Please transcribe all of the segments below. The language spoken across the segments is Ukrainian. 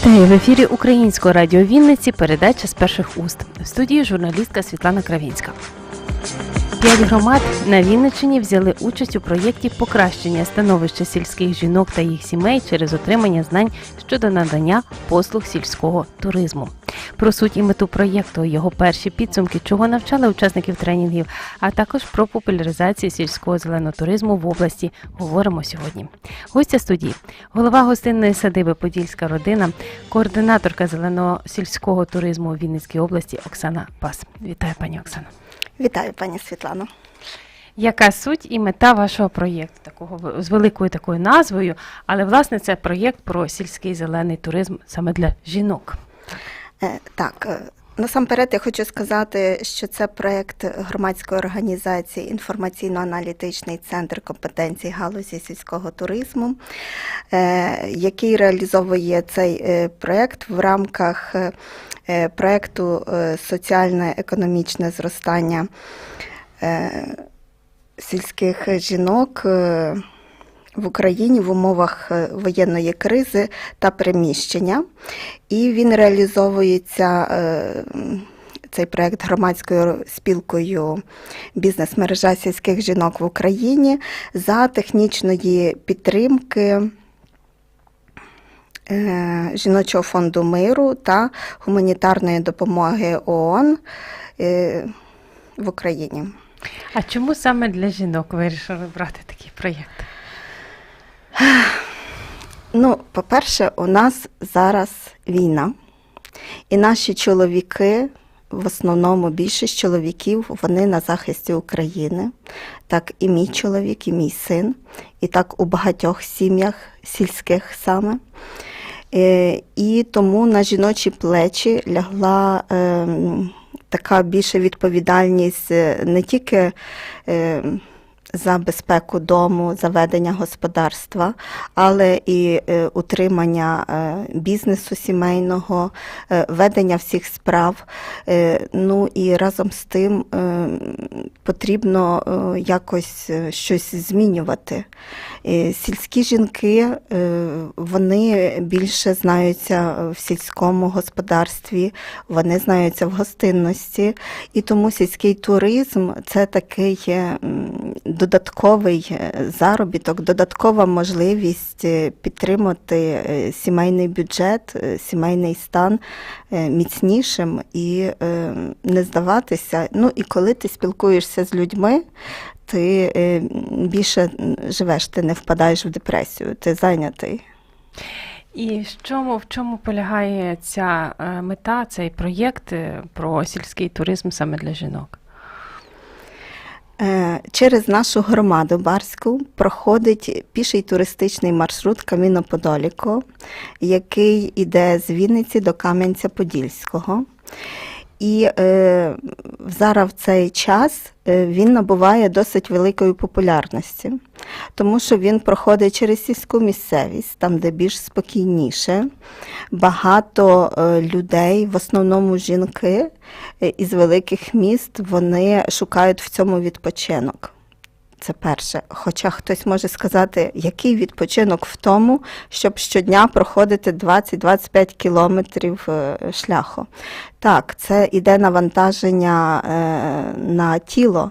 Вітаю в ефірі Українського радіо Вінниці. Передача з перших уст. В студії журналістка Світлана Кравінська. П'ять громад на Вінниччині взяли участь у проєкті покращення становища сільських жінок та їх сімей через отримання знань щодо надання послуг сільського туризму. Про суть і мету проєкту, його перші підсумки, чого навчали учасників тренінгів, а також про популяризацію сільського зеленого туризму в області говоримо сьогодні. Гостя студії, голова гостинної садиби Подільська родина, координаторка зеленого сільського туризму у Вінницькій області Оксана Пас. Вітаю, пані Оксана. Вітаю, пані Світлано. Яка суть і мета вашого проєкту, такого в- з великою такою назвою, але власне це проєкт про сільський зелений туризм саме для жінок. Е, Так, е, насамперед я хочу сказати, що це проєкт громадської організації інформаційно-аналітичний центр компетенцій галузі сільського туризму, е, який реалізовує цей проєкт в рамках проєкту е, соціальне економічне зростання сільських жінок. В Україні в умовах е, воєнної кризи та переміщення, і він реалізовується е, цей проект громадською спілкою бізнес-мережа сільських жінок в Україні за технічної підтримки е, жіночого фонду миру та гуманітарної допомоги ООН в Україні. А чому саме для жінок вирішили брати такий проєкт? Ну, по-перше, у нас зараз війна, і наші чоловіки, в основному більшість чоловіків, вони на захисті України. Так і мій чоловік, і мій син, і так у багатьох сім'ях сільських саме. Е, І тому на жіночі плечі лягла ем, така більша відповідальність е, не тільки. За безпеку дому, за ведення господарства, але і е, утримання е, бізнесу сімейного, е, ведення всіх справ. Ну і разом з тим потрібно якось щось змінювати. Сільські жінки вони більше знаються в сільському господарстві, вони знаються в гостинності, і тому сільський туризм це такий додатковий е, заробіток, додаткова можливість е, підтримати е, сімейний бюджет, сімейний стан міцнішим і не здаватися. Ну і коли ти спілкуєшся з людьми, ти більше живеш, ти не впадаєш в депресію, ти зайнятий. І в чому, в чому полягає ця мета, цей проєкт про сільський туризм саме для жінок? Е, Через нашу громаду Барську проходить піший туристичний маршрут Каміно-Подоліко, який іде з Вінниці до Кам'янця-Подільського. І е, зараз в цей час е, він набуває досить великої популярності, тому що він проходить через сільську місцевість, там, де більш спокійніше. Багато е, людей, в основному жінки е, із великих міст, вони шукають в цьому відпочинок. Це перше. Хоча хтось може сказати, який відпочинок в тому, щоб щодня проходити 20-25 кілометрів е, шляху. Так, це іде навантаження е, на тіло,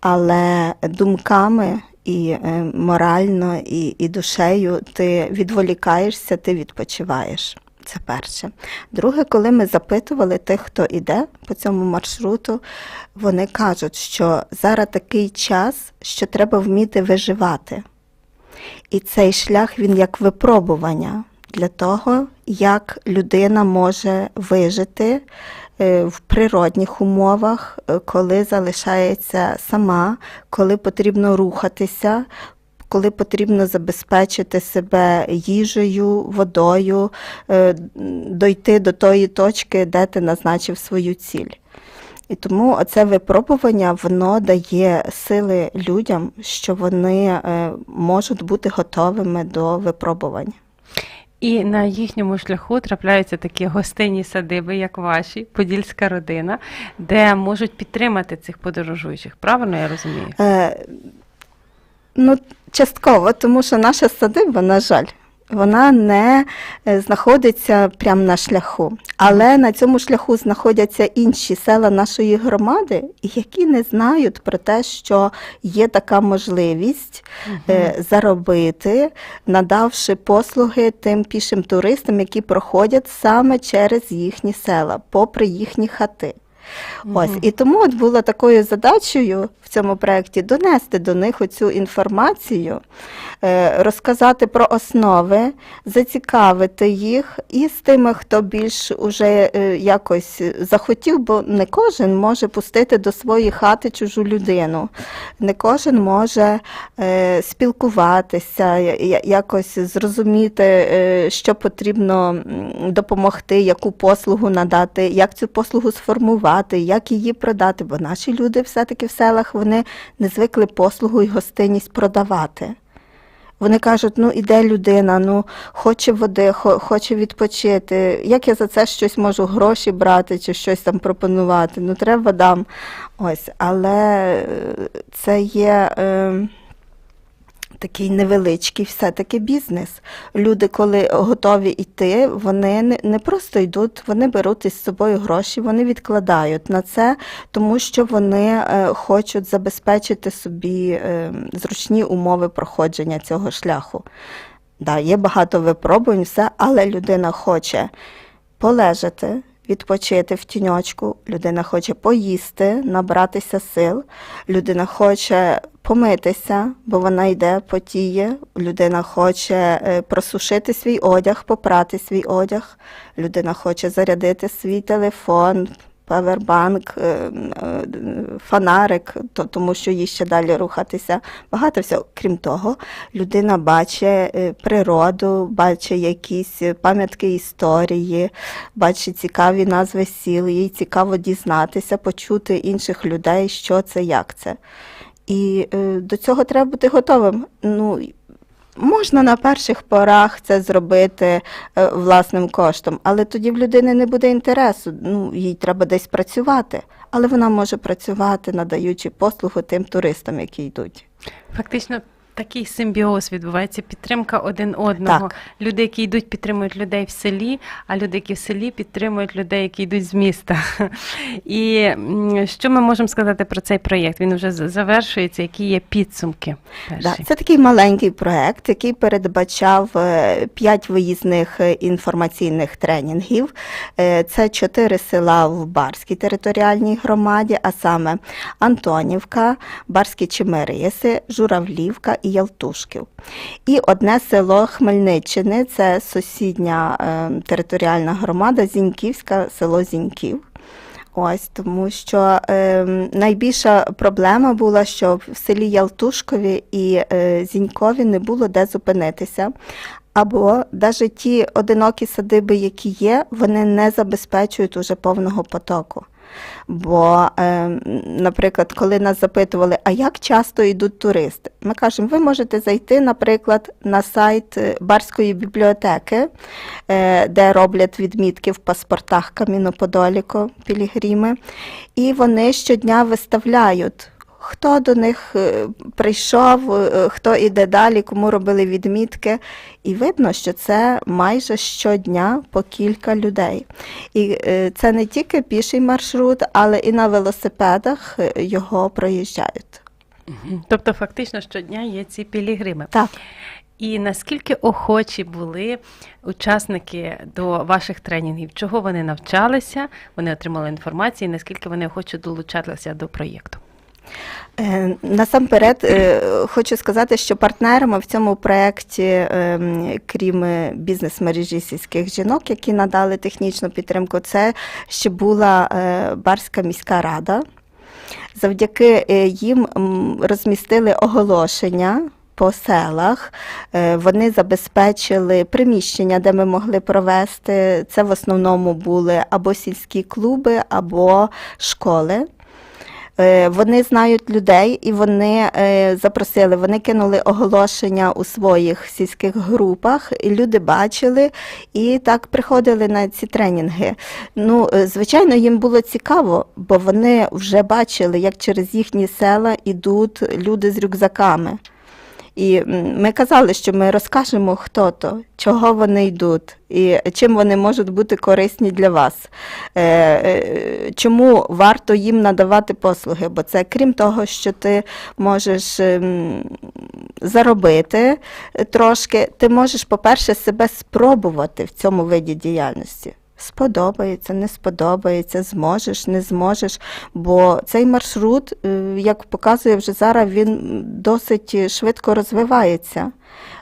але думками і е, морально, і, і душею ти відволікаєшся, ти відпочиваєш. Це перше. Друге, коли ми запитували тих, хто іде по цьому маршруту, вони кажуть, що зараз такий час, що треба вміти виживати. І цей шлях він як випробування для того, як людина може вижити е, в природних умовах, е, коли залишається сама, коли потрібно рухатися, коли потрібно забезпечити себе їжею, водою, е, дойти до тої точки, де ти назначив свою ціль. І тому оце випробування воно дає сили людям, що вони е, можуть бути готовими до випробувань. І на їхньому шляху трапляються такі гостинні садиби, як ваші, подільська родина, де можуть підтримати цих подорожуючих. Правильно я розумію? Е, ну, частково, тому що наша садиба, на жаль, Вона не е, знаходиться прямо на шляху, але на цьому шляху знаходяться інші села нашої громади, які не знають про те, що є така можливість е, заробити, надавши послуги тим пішим туристам, які проходять саме через їхні села, попри їхні хати. Ось. І тому от було такою задачею в цьому проєкті донести до них оцю інформацію, е, розказати про основи, зацікавити їх і з тими, хто більш уже е, якось захотів, бо не кожен може пустити до своєї хати чужу людину, не кожен може е, спілкуватися, якось зрозуміти, що потрібно допомогти, яку послугу надати, як цю послугу сформувати, як її продати. Бо наші люди все-таки в селах вони не звикли послугу і гостинність продавати. Вони кажуть, ну іде людина, ну хоче води, хоче відпочити. Як я за це щось можу гроші брати чи щось там пропонувати? Ну треба дам. Ось, але е, це є. Е, Такий невеличкий все-таки бізнес. Люди, коли готові йти, вони не, просто йдуть, вони беруть із собою гроші, вони відкладають на це, тому що вони е, хочуть забезпечити собі е, зручні умови проходження цього шляху. Да, є багато випробувань, все, але людина хоче полежати, відпочити в тіньочку, людина хоче поїсти, набратися сил, людина хоче помитися, бо вона йде, потіє, людина хоче е, просушити свій одяг, попрати свій одяг, людина хоче зарядити свій телефон. Павербанк, е, е, фонарик, то- тому що їй ще далі рухатися. Багато всього. Крім того, людина бачить природу, бачить якісь пам'ятки історії, бачить цікаві назви сіл, їй цікаво дізнатися, почути інших людей, що це, як це. І е, до цього треба бути готовим. Ну, Можна на перших порах це зробити е, власним коштом, але тоді в людини не буде інтересу. Ну, їй треба десь працювати, але вона може працювати, надаючи послугу тим туристам, які йдуть. Фактично. Такий симбіоз відбувається, підтримка один одного. Так. Люди, які йдуть, підтримують людей в селі, а люди, які в селі підтримують людей, які йдуть з міста. І що ми можемо сказати про цей проєкт? Він вже завершується. Які є підсумки? Да, це такий маленький проект, який передбачав е, п'ять виїзних е, інформаційних тренінгів. Е, Це чотири села в Барській територіальній громаді, а саме Антонівка, Барські Чемериси, Журавлівка і Ялтушків. І одне село Хмельниччини це сусідня е, територіальна громада Зіньківська, село Зіньків. Ось тому, що е, найбільша проблема була, що в селі Ялтушкові і е, Зінькові не було де зупинитися. Або навіть ті одинокі садиби, які є, вони не забезпечують уже повного потоку. Бо, е, наприклад, коли нас запитували, а як часто йдуть туристи, ми кажемо, ви можете зайти, наприклад, на сайт е, Барської бібліотеки, е, де роблять відмітки в паспортах Каміноподоліко, пілігріми, і вони щодня виставляють. Хто до них е, прийшов, е, хто іде далі, кому робили відмітки. І видно, що це майже щодня по кілька людей. І е, це не тільки піший маршрут, але і на велосипедах його проїжджають. Тобто, фактично, щодня є ці пілігрими. Так. І наскільки охочі були учасники до ваших тренінгів? Чого вони навчалися? Вони отримали інформацію, і наскільки вони охоче долучалися до проєкту? Е, Насамперед е, хочу сказати, що партнерами в цьому проєкті, ем, крім е, бізнес-мережі сільських жінок, які надали технічну підтримку, це ще була е, Барська міська рада. Завдяки е, їм розмістили оголошення. По селах Е, вони забезпечили приміщення, де ми могли провести. Це в основному були або сільські клуби, або школи. Е, Вони знають людей і вони е, запросили, вони кинули оголошення у своїх сільських групах, і люди бачили і так приходили на ці тренінги. Ну, е, звичайно, їм було цікаво, бо вони вже бачили, як через їхні села йдуть люди з рюкзаками. І ми казали, що ми розкажемо, хто то, чого вони йдуть і чим вони можуть бути корисні для вас. Е, е, Чому варто їм надавати послуги? Бо це крім того, що ти можеш ем, заробити трошки, ти можеш, по-перше, себе спробувати в цьому виді діяльності. Сподобається, не сподобається, зможеш, не зможеш. Бо цей маршрут, е, як показує вже зараз, він досить швидко розвивається,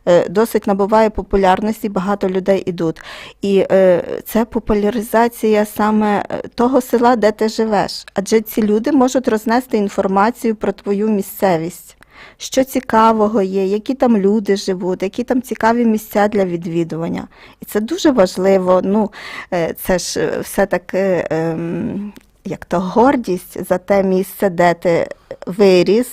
е, досить набуває популярності, багато людей ідуть. І е, це популяризація саме того села, де ти живеш. Адже ці люди можуть рознести інформацію про твою місцевість. Що цікавого є, які там люди живуть, які там цікаві місця для відвідування. І це дуже важливо. Ну, е, це ж е, все-таки ем, як то гордість за те місце, де ти виріс,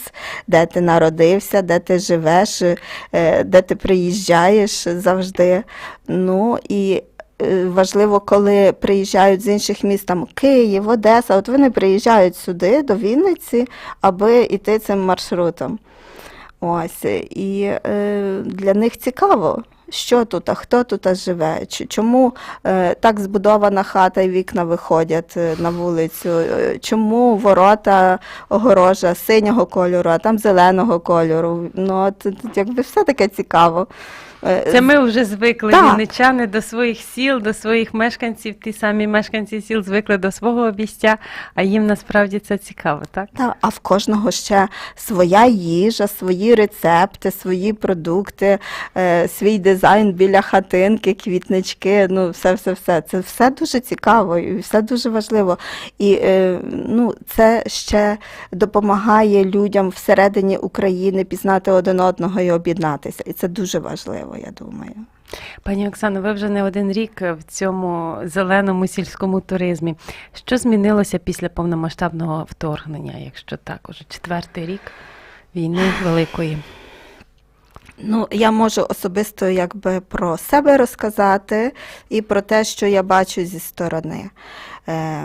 де ти народився, де ти живеш, е, де ти приїжджаєш завжди. Ну і важливо, коли приїжджають з інших міст, там Київ, Одеса, от вони приїжджають сюди, до Вінниці, аби йти цим маршрутом. Ось, і е, для них цікаво, що тут, а хто тут живе, чому е, так збудована хата і вікна виходять е, на вулицю, е, чому ворота огорожа синього кольору, а там зеленого кольору. Ну, от, якби все таке цікаво. Е, Це ми вже звикли, Так. вінничани, до своїх сіл, до своїх мешканців. Ті самі мешканці сіл звикли до свого обійстя, а їм насправді це цікаво, так? Та, а в кожного ще своя їжа, свої рецепти, свої продукти, е, свій дизайн біля хатинки, квітнички, ну все, все, все. Це все дуже цікаво і все дуже важливо. І е, ну, це ще допомагає людям всередині України пізнати один одного і об'єднатися. І це дуже важливо, я думаю. Пані Оксано, ви вже не один рік в цьому зеленому сільському туризмі. Що змінилося після повномасштабного вторгнення, якщо так, уже четвертий рік війни великої? Ну, я можу особисто якби про себе розказати і про те, що я бачу зі сторони. Е,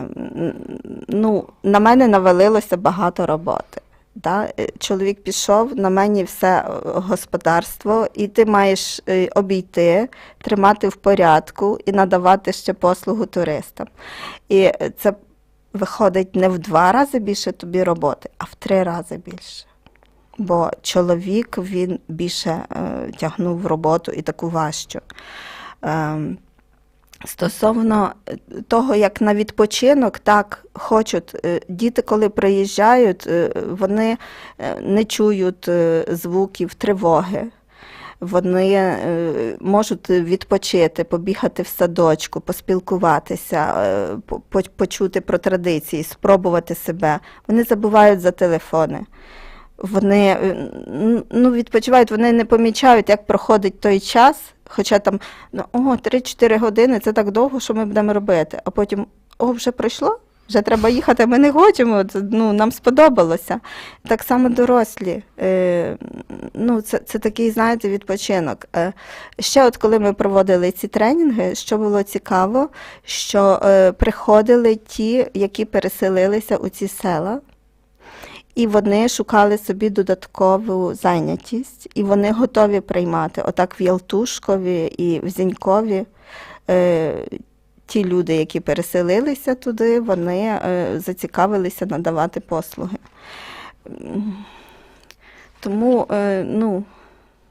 ну, на мене навалилося багато роботи. Да? Е, Чоловік пішов, на мені все е, господарство, і ти маєш е, обійти, тримати в порядку і надавати ще послугу туристам. І е, це виходить не в два рази більше тобі роботи, а в три рази більше. Бо чоловік він більше е, тягнув роботу і таку важчу. Ем, Стосовно е, того, як на відпочинок, так хочуть е, діти, коли приїжджають, е, вони не чують звуків тривоги. Вони можуть відпочити, побігати в садочку, поспілкуватися, по- по- почути про традиції, спробувати себе. Вони забувають за телефони. Вони е, ну, відпочивають, вони не помічають, як проходить той час, хоча там ну, о, 3-4 години це так довго, що ми будемо робити. А потім о, вже пройшло, вже треба їхати, ми не хочемо, ну, нам сподобалося. Так само дорослі. Е, ну, це, це такий, знаєте, відпочинок. Е, ще от коли ми проводили ці тренінги, що було цікаво, що е, приходили ті, які переселилися у ці села. І вони шукали собі додаткову зайнятість, і вони готові приймати. Отак в Ялтушкові і в Зінькові е, ті люди, які переселилися туди, вони е, зацікавилися надавати послуги. Тому, е, ну,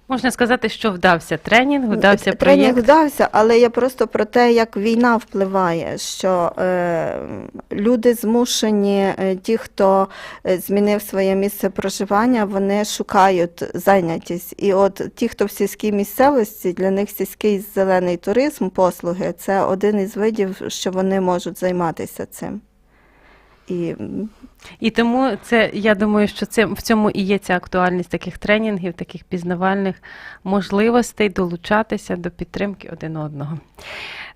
Можна сказати, що вдався тренінг, вдався Тренінг проєкт. вдався, але я просто про те, як війна впливає, що е, люди змушені, е, ті, хто е, змінив своє місце проживання, вони шукають зайнятість. І от ті, хто в сільській місцевості, для них сільський зелений туризм, послуги це один із видів, що вони можуть займатися цим. І І тому це я думаю, що це в цьому і є ця актуальність таких тренінгів, таких пізнавальних можливостей долучатися до підтримки один одного.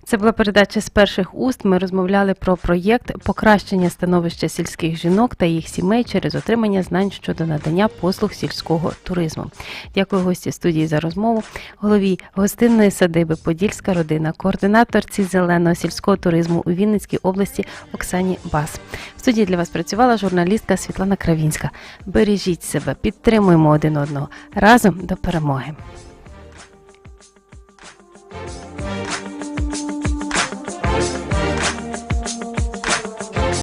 Це була передача з перших уст. Ми розмовляли про проєкт покращення становища сільських жінок та їх сімей через отримання знань щодо надання послуг сільського туризму. Дякую гості студії за розмову. Голові гостинної садиби Подільська родина, координаторці зеленого сільського туризму у Вінницькій області Оксані Бас. В студії для вас працювала журналістка Світлана Кравінська. Бережіть себе, підтримуємо один одного разом до перемоги.